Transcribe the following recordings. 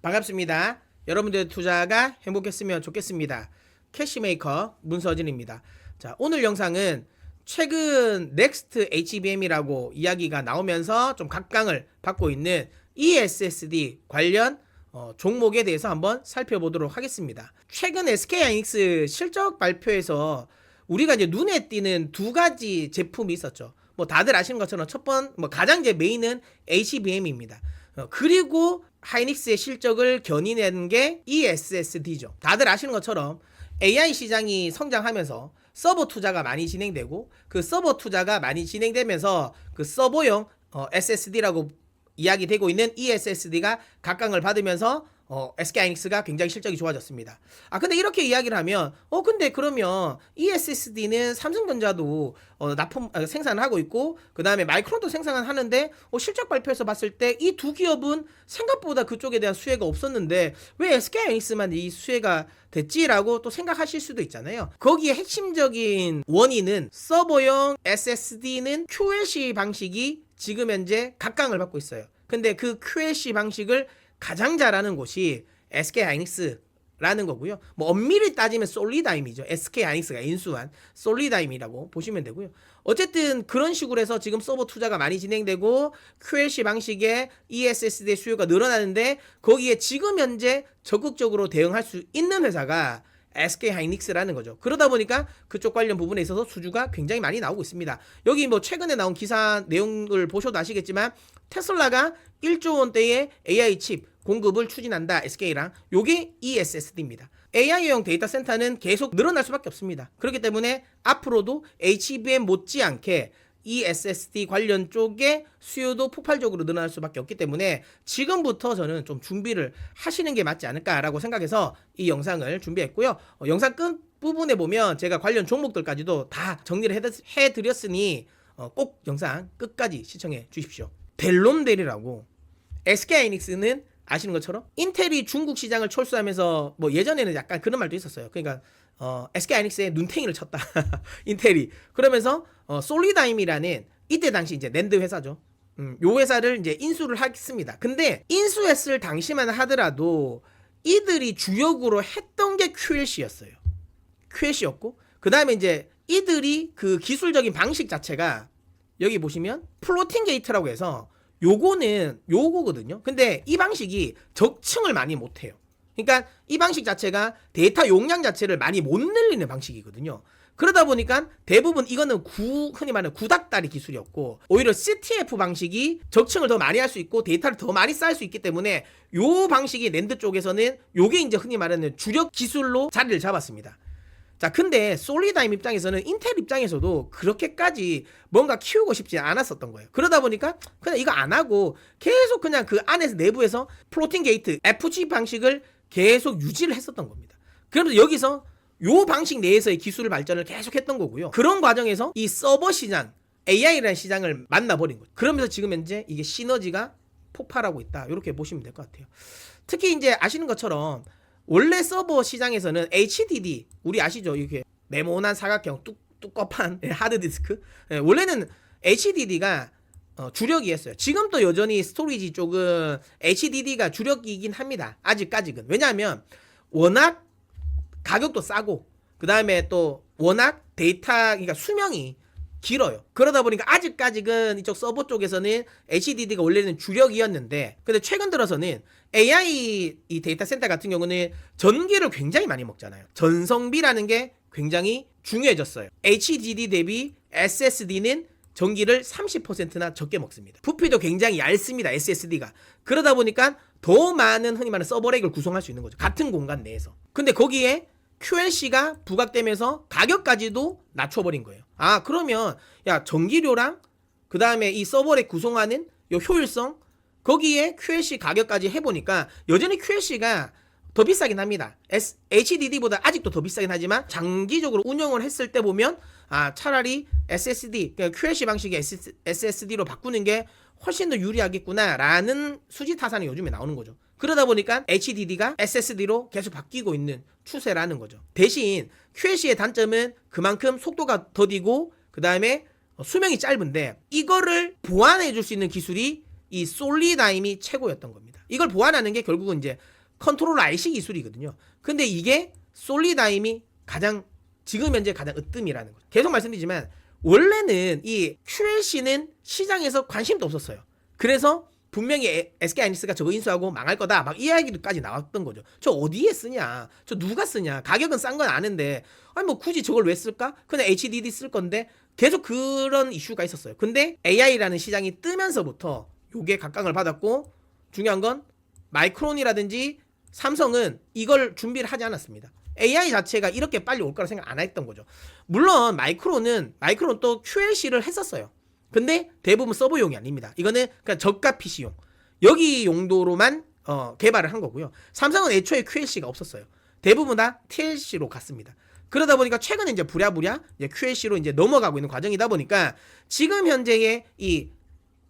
반갑습니다. 여러분들의 투자가 행복했으면 좋겠습니다. 캐시메이커 문서진입니다. 자, 오늘 영상은 최근 넥스트 HBM이라고 이야기가 나오면서 좀 각광을 받고 있는 ESSD 관련 어, 종목에 대해서 한번 살펴보도록 하겠습니다. 최근 SK 하이닉스 실적 발표에서 우리가 이제 눈에 띄는 두 가지 제품이 있었죠. 뭐 다들 아시는 것처럼 첫 번, 뭐 가장 제 메인은 HBM입니다. 어, 그리고 하이닉스의 실적을 견인하는 게 ESSD죠. 다들 아시는 것처럼 AI 시장이 성장하면서 서버 투자가 많이 진행되고 그 서버 투자가 많이 진행되면서 그 서버용 어, SSD라고 이야기되고 있는 ESSD가 각광을 받으면서 어, SK 하이닉스가 굉장히 실적이 좋아졌습니다. 아 근데 이렇게 이야기를 하면 어 근데 그러면 ESSD는 삼성전자도 어, 납품 아, 생산을 하고 있고 그 다음에 마이크론도 생산을 하는데 어, 실적 발표에서 봤을 때 이 두 기업은 생각보다 그쪽에 대한 수혜가 없었는데 왜 SK 하이닉스만 이 수혜가 됐지라고 또 생각하실 수도 있잖아요. 거기에 핵심적인 원인은 서버용 SSD는 QLC 방식이 지금 현재 각광을 받고 있어요. 근데 그 QLC 방식을 가장 잘하는 곳이 SK 하이닉스라는 거고요. 뭐 엄밀히 따지면 솔리다임이죠. SK 하이닉스가 인수한 솔리다임이라고 보시면 되고요. 어쨌든 그런 식으로 해서 지금 서버 투자가 많이 진행되고 QLC 방식의 ESSD 수요가 늘어나는데 거기에 지금 현재 적극적으로 대응할 수 있는 회사가 SK 하이닉스라는 거죠. 그러다 보니까 그쪽 관련 부분에 있어서 수주가 굉장히 많이 나오고 있습니다. 여기 뭐 최근에 나온 기사 내용을 보셔도 아시겠지만 테슬라가 1조 원대의 AI 칩 공급을 추진한다 SK랑 요게 E ESSD입니다. AI용 데이터 센터는 계속 늘어날 수밖에 없습니다. 그렇기 때문에 앞으로도 HBM 못지않게 E ESSD 관련 쪽에 수요도 폭발적으로 늘어날 수밖에 없기 때문에 지금부터 저는 좀 준비를 하시는 게 맞지 않을까라고 생각해서 이 영상을 준비했고요. 어, 영상 끝 부분에 보면 제가 관련 종목들까지도 다 정리를 해드- 해드렸으니 어, 꼭 영상 끝까지 시청해 주십시오. 델롬델이라고 SK 하이닉스는 아시는 것처럼 인텔이 중국 시장을 철수하면서 뭐 예전에는 약간 그런 말도 있었어요. 그러니까 어, SK 하이닉스의 눈탱이를 쳤다. 인텔이 그러면서 어, 솔리다임이라는 이때 당시 이제 낸드 회사죠. 음, 요 회사를 이제 인수를 하겠습니다. 근데 인수했을 당시만 하더라도 이들이 주력으로 했던 게 QLC였어요. QLC였고 그 다음에 이제 이들이 그 기술적인 방식 자체가 여기 보시면 플로팅 게이트라고 해서 요거는 요거거든요. 근데 이 방식이 적층을 많이 못 해요. 그러니까 이 방식 자체가 데이터 용량 자체를 많이 못 늘리는 방식이거든요. 그러다 보니까 대부분 이거는 구 흔히 말하는 구닥다리 기술이었고 오히려 CTF 방식이 적층을 더 많이 할 수 있고 데이터를 더 많이 쌓을 수 있기 때문에 요 방식이 랜드 쪽에서는 요게 이제 흔히 말하는 주력 기술로 자리를 잡았습니다. 자, 근데 솔리다임 입장에서는 인텔 입장에서도 그렇게까지 뭔가 키우고 싶지 않았었던 거예요. 그러다 보니까 그냥 이거 안 하고 계속 그냥 그 안에서 내부에서 플로팅 게이트 FG 방식을 계속 유지를 했었던 겁니다. 그래서 여기서 요 방식 내에서의 기술 발전을 계속 했던 거고요. 그런 과정에서 이 서버 시장, AI라는 시장을 만나버린 거죠. 그러면서 지금 현재 이게 시너지가 폭발하고 있다. 이렇게 보시면 될 것 같아요. 특히 이제 아시는 것처럼 원래 서버 시장에서는 HDD 우리 아시죠? 이렇게 네모난 사각형 뚝 두껍한 예, 하드디스크 예, 원래는 HDD가 어, 주력이었어요. 지금도 여전히 스토리지 쪽은 HDD가 주력이긴 합니다. 아직까지는 왜냐하면 워낙 가격도 싸고 그 다음에 또 워낙 데이터 그러니까 수명이 길어요. 그러다 보니까 아직까지는 이쪽 서버 쪽에서는 HDD가 원래는 주력이었는데 근데 최근 들어서는 AI 이 데이터 센터 같은 경우는 전기를 굉장히 많이 먹잖아요. 전성비라는 게 굉장히 중요해졌어요. HDD 대비 SSD는 전기를 30%나 적게 먹습니다. 부피도 굉장히 얇습니다. SSD가. 그러다 보니까 더 많은 흔히 말하는 서버렉을 구성할 수 있는 거죠. 같은 공간 내에서. 근데 거기에 QLC가 부각되면서 가격까지도 낮춰버린 거예요. 아, 그러면, 야, 전기료랑, 그 다음에 이 서버렉 구성하는 요 효율성, 거기에 QLC 가격까지 해보니까, 여전히 QLC가 더 비싸긴 합니다. HDD보다 아직도 더 비싸긴 하지만, 장기적으로 운영을 했을 때 보면, 아, 차라리 SSD, 그러니까 QLC 방식의 SSD로 바꾸는 게 훨씬 더 유리하겠구나라는 수지 타산이 요즘에 나오는 거죠. 그러다 보니까 HDD가 SSD로 계속 바뀌고 있는 추세라는 거죠. 대신 QLC의 단점은 그만큼 속도가 더디고 그 다음에 수명이 짧은데 이거를 보완해 줄 수 있는 기술이 이 솔리다임이 최고였던 겁니다. 이걸 보완하는 게 결국은 이제 컨트롤 IC 기술이거든요. 근데 이게 솔리다임이 가장 지금 현재 가장 으뜸이라는 거죠. 계속 말씀드리지만 원래는 이 QLC는 시장에서 관심도 없었어요. 그래서 분명히 SK 하이닉스가 저거 인수하고 망할 거다 막 이야기까지 나왔던 거죠. 저 어디에 쓰냐? 저 누가 쓰냐? 가격은 싼 건 아는데 아니 뭐 굳이 저걸 왜 쓸까? 그냥 HDD 쓸 건데 계속 그런 이슈가 있었어요. 근데 AI라는 시장이 뜨면서부터 요게 각광을 받았고 중요한 건 마이크론이라든지 삼성은 이걸 준비를 하지 않았습니다. AI 자체가 이렇게 빨리 올 거라 생각 안 했던 거죠. 물론 마이크론은 마이크론 또 QLC를 했었어요. 근데 대부분 서버용이 아닙니다. 이거는 그냥 저가 PC용 여기 용도로만 어, 개발을 한 거고요. 삼성은 애초에 QLC가 없었어요. 대부분 다 TLC로 갔습니다. 그러다 보니까 최근에 이제 부랴부랴 이제 QLC로 이제 넘어가고 있는 과정이다 보니까 지금 현재의 이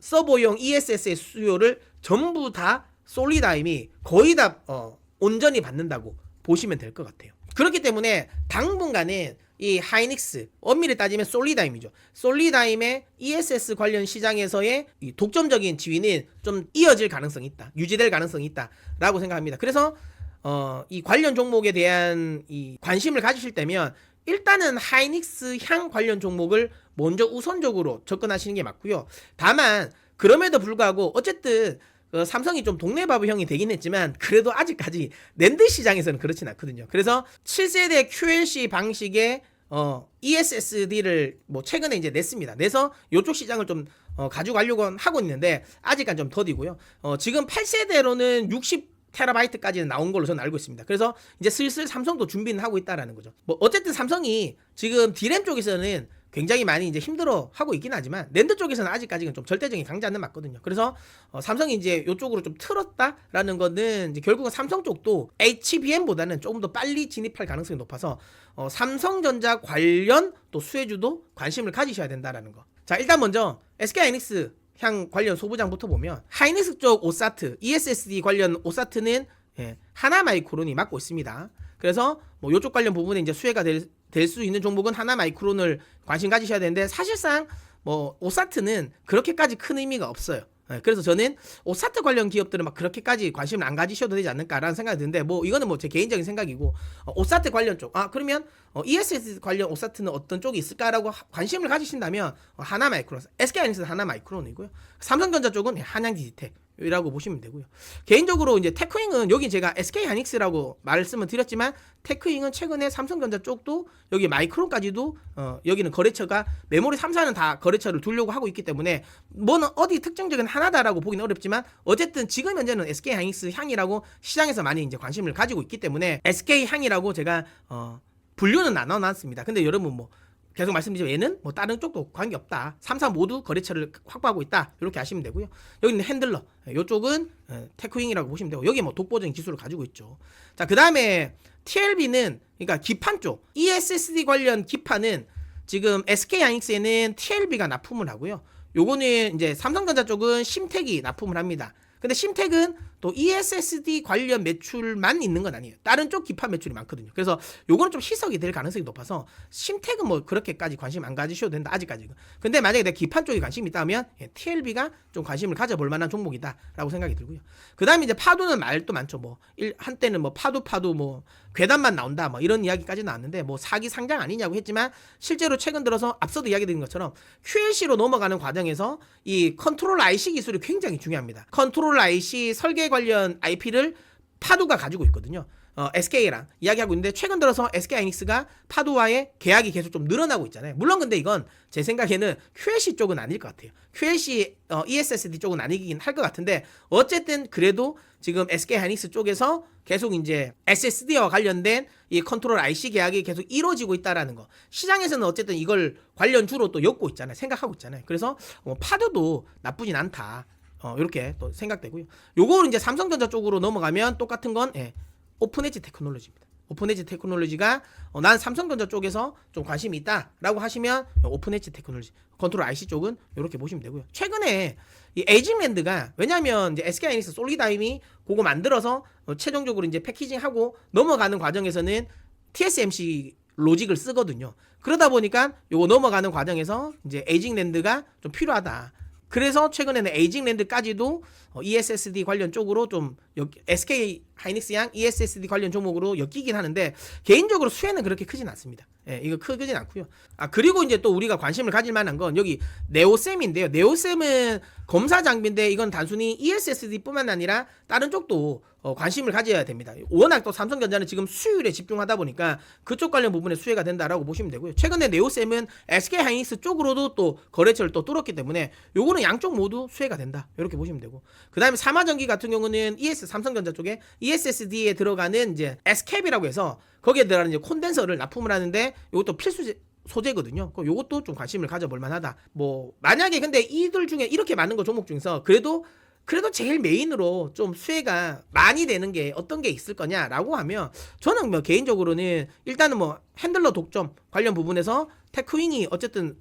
서버용 ESS의 수요를 전부 다 솔리다임이 거의 다 어, 온전히 받는다고 보시면 될 것 같아요. 그렇기 때문에 당분간은 이 하이닉스 엄밀히 따지면 솔리다임이죠. 솔리다임의 ESS 관련 시장에서의 이 독점적인 지위는 좀 이어질 가능성이 있다. 유지될 가능성이 있다라고 생각합니다. 그래서 어, 이 관련 종목에 대한 이 관심을 가지실 때면 일단은 하이닉스 향 관련 종목을 먼저 우선적으로 접근하시는 게 맞고요. 다만 그럼에도 불구하고 어쨌든 어, 삼성이 좀 동네바보 형이 되긴 했지만 그래도 아직까지 랜드 시장에서는 그렇진 않거든요. 그래서 7세대 QLC 방식의 어, ESSD를 뭐 최근에 이제 냈습니다. 내서 이쪽 시장을 좀 어, 가져가려고 하고 있는데 아직까지 좀 더디고요. 어, 지금 8세대로는 60 테라바이트까지는 나온 걸로 저는 알고 있습니다. 그래서 이제 슬슬 삼성도 준비는 하고 있다라는 거죠. 뭐 어쨌든 삼성이 지금 디램 쪽에서는 굉장히 많이 이제 힘들어 하고 있긴 하지만 랜드 쪽에서는 아직까지는 좀 절대적인 강자는 맞거든요. 그래서 어, 삼성이 이제 이쪽으로 좀 틀었다라는 거는 결국은 삼성 쪽도 HBM보다는 조금 더 빨리 진입할 가능성이 높아서 어, 삼성전자 관련 또 수혜주도 관심을 가지셔야 된다라는 거. 자 일단 먼저 SK 하이닉스 향 관련 소부장부터 보면 하이닉스 쪽 오사트 ESSD 관련 오사트는 예, 하나 마이크론이 맡고 있습니다. 그래서 뭐 이쪽 관련 부분에 이제 수혜가 될 수 있는 종목은 하나 마이크론을 관심 가지셔야 되는데 사실상 뭐 오사트는 그렇게까지 큰 의미가 없어요. 예, 그래서 저는 오사트 관련 기업들은 막 그렇게까지 관심을 안 가지셔도 되지 않을까라는 생각이 드는데 뭐 이거는 뭐 제 개인적인 생각이고 어, 오사트 관련 쪽. 아 그러면 어, ESS 관련 오사트는 어떤 쪽이 있을까라고 하- 관심을 가지신다면 어, 하나 마이크론 SK 하이닉스 하나 마이크론이고요. 삼성전자 쪽은 한양 디지텍 이라고 보시면 되고요. 개인적으로 이제 테크잉은 여기 제가 SK 하이닉스라고 말씀을 드렸지만 테크잉은 최근에 삼성전자 쪽도 여기 마이크론까지도 어, 여기는 거래처가 메모리 3사는 다 거래처를 두려고 하고 있기 때문에 뭐는 어디 특정적인 하나다라고 보기는 어렵지만 어쨌든 지금 현재는 SK 하이닉스 향이라고 시장에서 많이 이제 관심을 가지고 있기 때문에 SK 향이라고 제가 어, 분류는 나눠 놨습니다. 근데 여러분 뭐 계속 말씀드리지만 얘는 뭐 다른 쪽도 관계 없다. 3사 모두 거래처를 확보하고 있다. 이렇게 아시면 되고요. 여기는 핸들러. 이쪽은 테크윙이라고 보시면 되고 여기 뭐 독보적인 기술을 가지고 있죠. 자, 그다음에 TLB는 그러니까 기판 쪽 ESSD 관련 기판은 지금 SK 하이닉스에는 TLB가 납품을 하고요. 요거는 이제 삼성전자 쪽은 심택이 납품을 합니다. 근데 심택은 또 ESSD 관련 매출만 있는 건 아니에요. 다른 쪽 기판 매출이 많거든요. 그래서 요거는 좀 희석이 될 가능성이 높아서 심택은 뭐 그렇게까지 관심 안 가지셔도 된다. 아직까지는. 근데 만약에 내 기판 쪽에 관심이 있다면 예, TLB가 좀 관심을 가져볼 만한 종목이다라고 생각이 들고요. 그다음에 이제 파도는 말도 많죠. 뭐 일, 한때는 뭐 파도 파도 뭐 괴담만 나온다 뭐 이런 이야기까지 나왔는데 뭐 사기 상장 아니냐고 했지만 실제로 최근 들어서 앞서도 이야기 드린 것처럼 QLC로 넘어가는 과정에서 이 컨트롤 IC 기술이 굉장히 중요합니다. 컨트롤 IC 설계 관련 IP를 파도가 가지고 있거든요. 어, SK랑 이야기하고 있는데 최근 들어서 SK 하이닉스가 파도와의 계약이 계속 좀 늘어나고 있잖아요. 물론 근데 이건 제 생각에는 QLC 쪽은 아닐 것 같아요. QLC 어, ESSD 쪽은 아니긴 할 것 같은데 어쨌든 그래도 지금 SK 하이닉스 쪽에서 계속 이제 SSD와 관련된 이 컨트롤 IC 계약이 계속 이루어지고 있다라는 거. 시장에서는 어쨌든 이걸 관련 주로 또 엮고 있잖아요. 생각하고 있잖아요. 그래서 어, 파도도 나쁘진 않다. 어, 이렇게 또 생각되고요. 요거를 이제 삼성전자 쪽으로 넘어가면 똑같은 건 예, 오픈 엣지 테크놀로지입니다. 오픈 엣지 테크놀로지가 어, 난 삼성전자 쪽에서 좀 관심이 있다라고 하시면 오픈 엣지 테크놀로지 컨트롤 IC 쪽은 이렇게 보시면 되고요. 최근에 이 에이징랜드가 왜냐하면 이제 SK 하이닉스 솔리다임이 그거 만들어서 어, 최종적으로 이제 패키징하고 넘어가는 과정에서는 TSMC 로직을 쓰거든요. 그러다 보니까 요거 넘어가는 과정에서 이제 에이징랜드가 좀 필요하다. 그래서 최근에는 에이징랜드까지도 어, ESSD 관련 쪽으로 좀 엮- SK 하이닉스 양 ESSD 관련 종목으로 엮이긴 하는데 개인적으로 수혜는 그렇게 크진 않습니다. 예, 이거 크진 않고요. 아 그리고 이제 또 우리가 관심을 가질 만한 건 여기 네오셈인데요. 네오셈은 검사 장비인데 이건 단순히 ESSD뿐만 아니라 다른 쪽도 어, 관심을 가져야 됩니다. 워낙 또 삼성전자는 지금 수율에 집중하다 보니까 그쪽 관련 부분에 수혜가 된다라고 보시면 되고요. 최근에 네오셈은 SK 하이닉스 쪽으로도 또 거래처를 또 뚫었기 때문에 요거는 양쪽 모두 수혜가 된다. 이렇게 보시면 되고. 그다음에 삼화전기 같은 경우는 ES 삼성전자 쪽에 ESSD에 들어가는 이제 S캡이라고 해서 거기에 들어가는 이제 콘덴서를 납품을 하는데 이것도 필수 소재거든요. 그럼 요것도 좀 관심을 가져볼 만하다. 뭐 만약에 근데 이들 중에 이렇게 많은 거 종목 중에서 그래도 그래도 제일 메인으로 좀 수혜가 많이 되는 게 어떤 게 있을 거냐라고 하면 저는 뭐 개인적으로는 일단은 뭐 핸들러 독점 관련 부분에서 테크윙이 어쨌든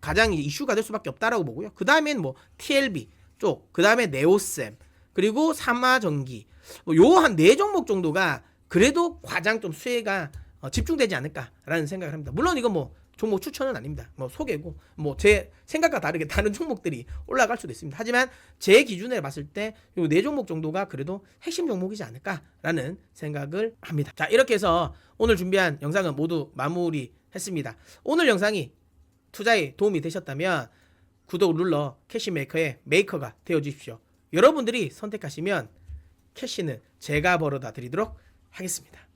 가장 이슈가 될 수밖에 없다라고 보고요. 그 다음엔 뭐 TLB 쪽, 그 다음에 네오셈, 그리고 삼화전기 뭐요한 네 종목 정도가 그래도 가장 좀 수혜가 어, 집중되지 않을까라는 생각을 합니다. 물론 이건 뭐 종목 추천은 아닙니다. 뭐 소개고 뭐 제 생각과 다르게 다른 종목들이 올라갈 수도 있습니다. 하지만 제 기준에 봤을 때 요 네 종목 정도가 그래도 핵심 종목이지 않을까라는 생각을 합니다. 자 이렇게 해서 오늘 준비한 영상은 모두 마무리했습니다. 오늘 영상이 투자에 도움이 되셨다면 구독 눌러 캐시메이커의 메이커가 되어 주십시오. 여러분들이 선택하시면 캐시는 제가 벌어다 드리도록 하겠습니다.